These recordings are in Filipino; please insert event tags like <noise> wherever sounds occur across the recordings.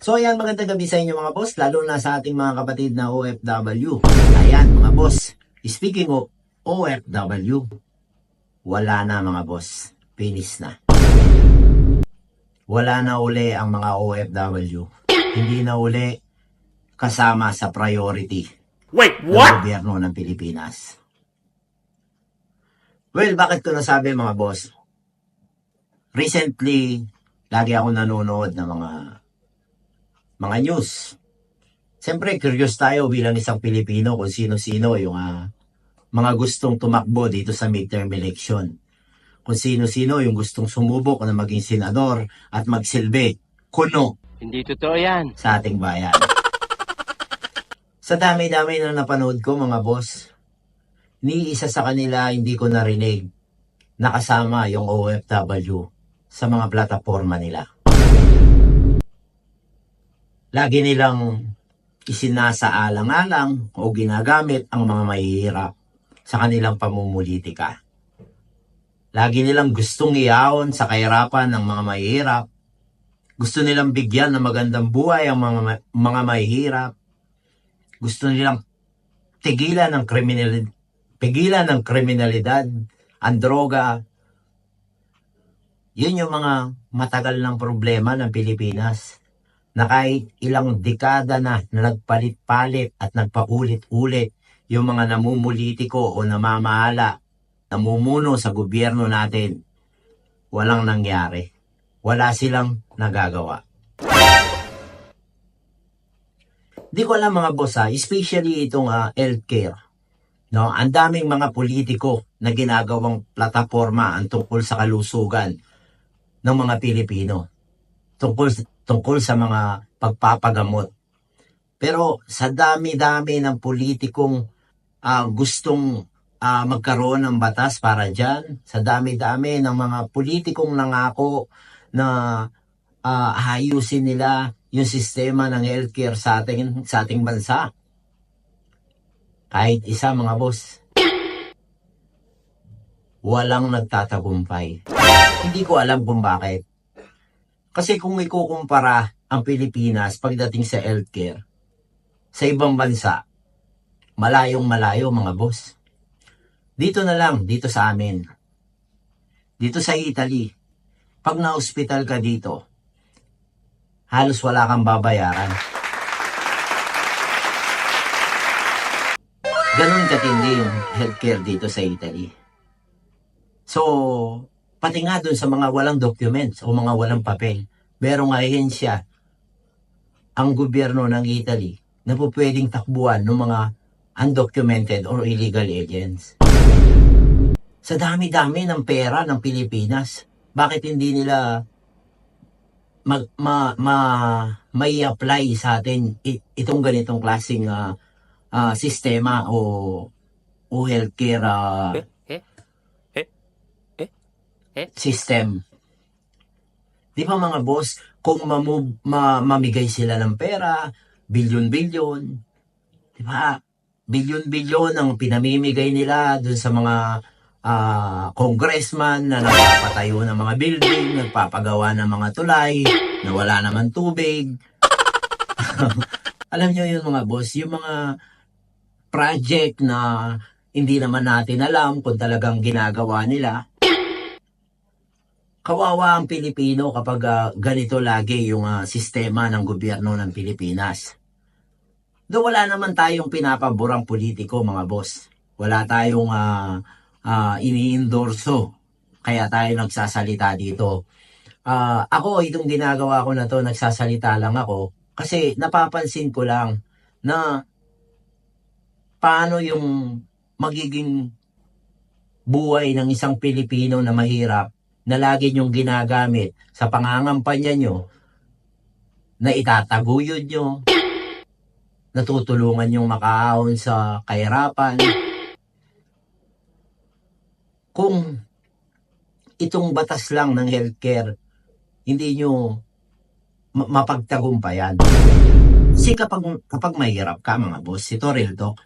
So ayan, magandang gabi sa inyo mga boss, lalo na sa ating mga kapatid na OFW. Ayan mga boss, speaking of OFW, wala na mga boss, finish na. Wala na uli ang mga OFW. Hindi na uli kasama sa priority Wait, ng what? gobyerno ng Pilipinas. Well, bakit ko nasabi mga boss? Recently, lagi ako nanonood ng mga mga news. Siyempre, curious tayo bilang isang Pilipino kung sino-sino yung ah, mga gustong tumakbo dito sa midterm election. Kung sino-sino yung gustong sumubok na maging senador at magsilbi, kuno Hindi totoo yan. sa ating bayan. Sa dami-dami na napanood ko mga boss, ni isa sa kanila hindi ko narinig nakasama yung OFW sa mga plataforma nila. Lagi nilang isinasaalang-alang o ginagamit ang mga mahihirap sa kanilang pamumulitika. Lagi nilang gustong iyaon sa kahirapan ng mga mahihirap gusto nilang bigyan ng magandang buhay ang mga mga mahihirap. Gusto nilang tigilan ng kriminalidad, pigilan ng kriminalidad, ang droga. Yun yung mga matagal ng problema ng Pilipinas na kahit ilang dekada na na nagpalit-palit at nagpaulit-ulit yung mga namumulitiko o namamahala, namumuno sa gobyerno natin, walang nangyari wala silang nagagawa. Di ko alam mga boss ha, especially itong ah, healthcare. No, ang daming mga politiko na ginagawang plataforma ang tungkol sa kalusugan ng mga Pilipino. Tungkol tungkol sa mga pagpapagamot. Pero sa dami-dami ng politikong ah, gustong ah, magkaroon ng batas para dyan, sa dami-dami ng mga politikong nangako na ah, ayusin nila yung sistema ng healthcare sa ating, sa ating bansa. Kahit isa mga boss, walang nagtatagumpay. Hindi ko alam kung bakit. Kasi kung ikukumpara ang Pilipinas pagdating sa healthcare, sa ibang bansa, malayong malayo mga boss. Dito na lang, dito sa amin. Dito sa Italy, pag na-hospital ka dito, halos wala kang babayaran. Ganon katindi yung healthcare dito sa Italy. So, pati nga dun sa mga walang documents o mga walang papel, merong ahensya ang gobyerno ng Italy na po pwedeng takbuhan ng mga undocumented or illegal aliens. Sa dami-dami ng pera ng Pilipinas, bakit hindi nila mag, ma, ma, may apply sa atin itong ganitong klaseng ah, ah, sistema o o healthcare? Eh? Eh? system. Di ba mga boss, kung mamu- ma- mamigay sila ng pera, bilyon-bilyon, di ba? Bilyon-bilyon ang pinamimigay nila dun sa mga ah, congressman na nagpapatayo ng mga building, nagpapagawa ng mga tulay, na wala naman tubig. <laughs> Alam nyo yun mga boss, yung mga project na hindi naman natin alam kung talagang ginagawa nila, kawawa ang Pilipino kapag ah, ganito lagi yung ah, sistema ng gobyerno ng Pilipinas. Do wala naman tayong pinapaborang politiko mga boss. Wala tayong ah, ah, iniindorso. Kaya tayo nagsasalita dito. Ah, ako, itong ginagawa ko na to, nagsasalita lang ako. Kasi napapansin ko lang na paano yung magiging buhay ng isang Pilipino na mahirap na lagi niyong ginagamit sa pangangampanya nyo na itataguyod nyo, <clears throat> natutulungan niyong makaahon sa kahirapan. Kung itong batas lang ng healthcare, hindi nyo ma- mapagtagumpayan. Kasi kapag, kapag mahirap ka mga boss, ito real talk,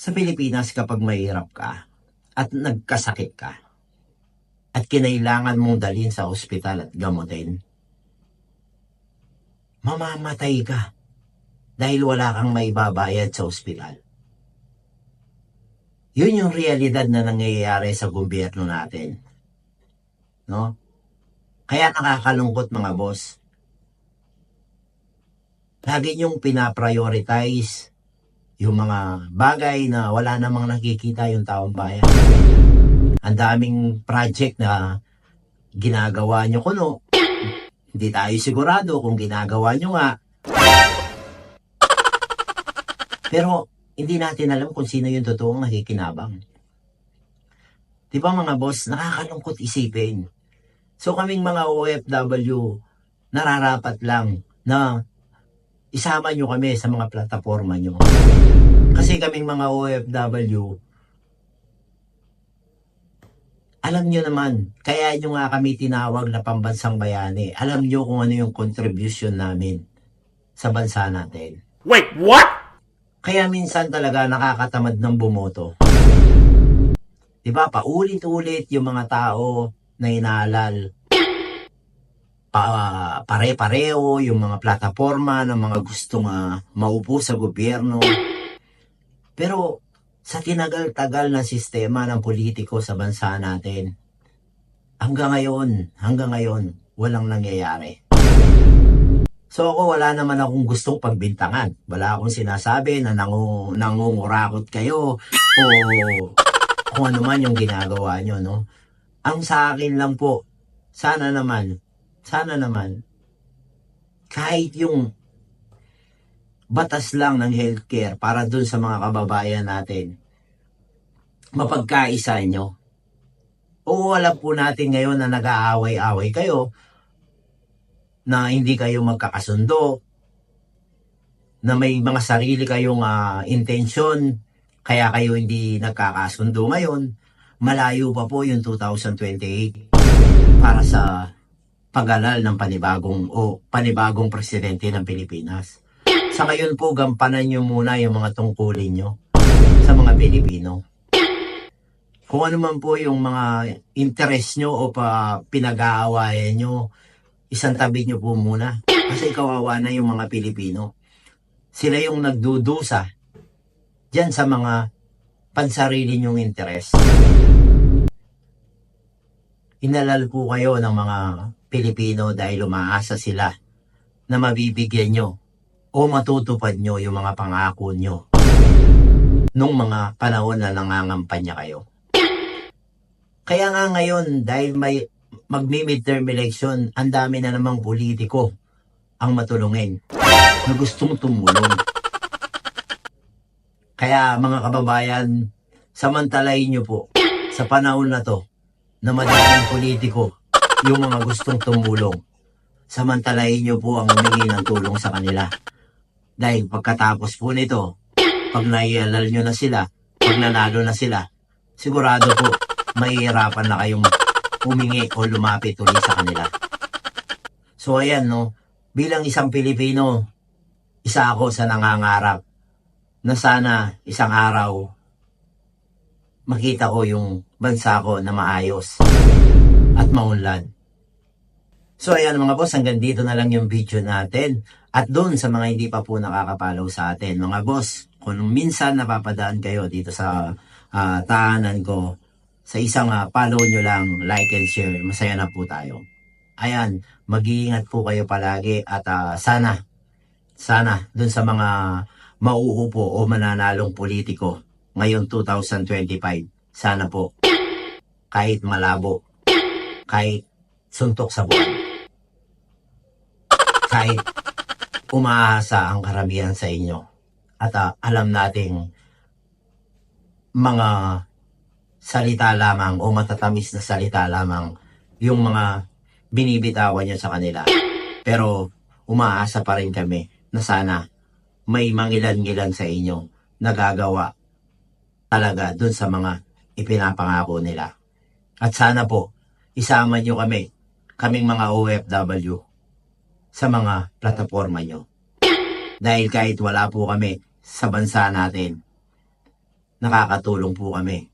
sa Pilipinas kapag mahirap ka at nagkasakit ka, at kinailangan mong dalhin sa ospital at gamutin, mamamatay ka dahil wala kang maibabayad sa ospital. Yun yung realidad na nangyayari sa gobyerno natin. No? Kaya nakakalungkot mga boss. Lagi niyong pinaprioritize yung mga bagay na wala namang nakikita yung taong bayan. Ang daming project na ginagawa niyo kuno. Hindi tayo sigurado kung ginagawa niyo nga. Pero hindi natin alam kung sino yung totoong nakikinabang. Di ba mga boss, nakakalungkot isipin. So kaming mga OFW, nararapat lang na isama nyo kami sa mga plataforma nyo. Kasi kaming mga OFW, alam nyo naman, kaya nyo nga kami tinawag na pambansang bayani. Alam nyo kung ano yung contribution namin sa bansa natin. Wait, what? Kaya minsan talaga nakakatamad ng bumoto. 'Di ba? Paulit-ulit yung mga tao na inaalal. Pa, pare-pareho yung mga plataforma ng mga gustong ah, maupo sa gobyerno. Pero sa tinagal-tagal na sistema ng politiko sa bansa natin, hanggang ngayon, hanggang ngayon, walang nangyayari. So ako wala naman akong gustong pagbintangan. Wala akong sinasabi na nangu, nangungurakot kayo o kung ano man yung ginagawa nyo, no? Ang sa akin lang po, sana naman, sana naman, kahit yung batas lang ng healthcare para dun sa mga kababayan natin, mapagkaisa nyo. Oo, alam po natin ngayon na nag-aaway-away kayo, na hindi kayo magkakasundo, na may mga sarili kayong ah, intensyon, kaya kayo hindi nagkakasundo ngayon, malayo pa po yung 2028 para sa pag-alal ng panibagong o panibagong presidente ng Pilipinas. Sa ngayon po, gampanan nyo muna yung mga tungkulin nyo sa mga Pilipino. Kung ano man po yung mga interest nyo o pa pinag-aawayan nyo, isang tabi nyo po muna. Kasi kawawa na yung mga Pilipino. Sila yung nagdudusa dyan sa mga pansarili nyong interes. Inalal po kayo ng mga Pilipino dahil umaasa sila na mabibigyan nyo o matutupad nyo yung mga pangako nyo nung mga panahon na nangangampanya kayo. Kaya nga ngayon, dahil may magmi-midterm election, ang dami na namang politiko ang matulungin na gustong tumulong. Kaya mga kababayan, samantalayin nyo po sa panahon na to na madaming politiko yung mga gustong tumulong. Samantalayin nyo po ang humingi ng tulong sa kanila. Dahil pagkatapos po nito, pag naialal nyo na sila, pag nanalo na sila, sigurado po, mahihirapan na kayong humingi o lumapit ulit sa kanila. So ayan no, bilang isang Pilipino, isa ako sa nangangarap na sana isang araw makita ko yung bansa ko na maayos at maunlad. So ayan mga boss, hanggang dito na lang yung video natin. At doon sa mga hindi pa po nakakapalaw sa atin, mga boss, kung minsan napapadaan kayo dito sa ah, tahanan ko, sa isang ah, follow nyo lang, like and share, masaya na po tayo. Ayan, mag-iingat po kayo palagi at ah, sana, sana, dun sa mga mauupo o mananalong politiko ngayon 2025, sana po, kahit malabo, kahit suntok sa buwan, kahit umaasa ang karamihan sa inyo at ah, alam nating mga salita lamang o matatamis na salita lamang yung mga binibitawan niya sa kanila. Pero umaasa pa rin kami na sana may mangilan-ngilan sa inyo nagagawa talaga dun sa mga ipinapangako nila. At sana po, isama nyo kami, kaming mga OFW, sa mga plataforma nyo. Dahil kahit wala po kami sa bansa natin, nakakatulong po kami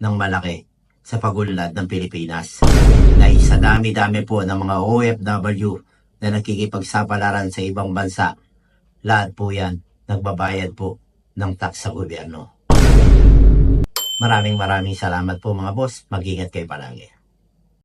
ng malaki sa pagulad ng Pilipinas. Dahil sa dami-dami po ng mga OFW na nakikipagsapalaran sa ibang bansa, lahat po yan nagbabayad po ng tax sa gobyerno. Maraming maraming salamat po mga boss. Mag-ingat kayo palagi.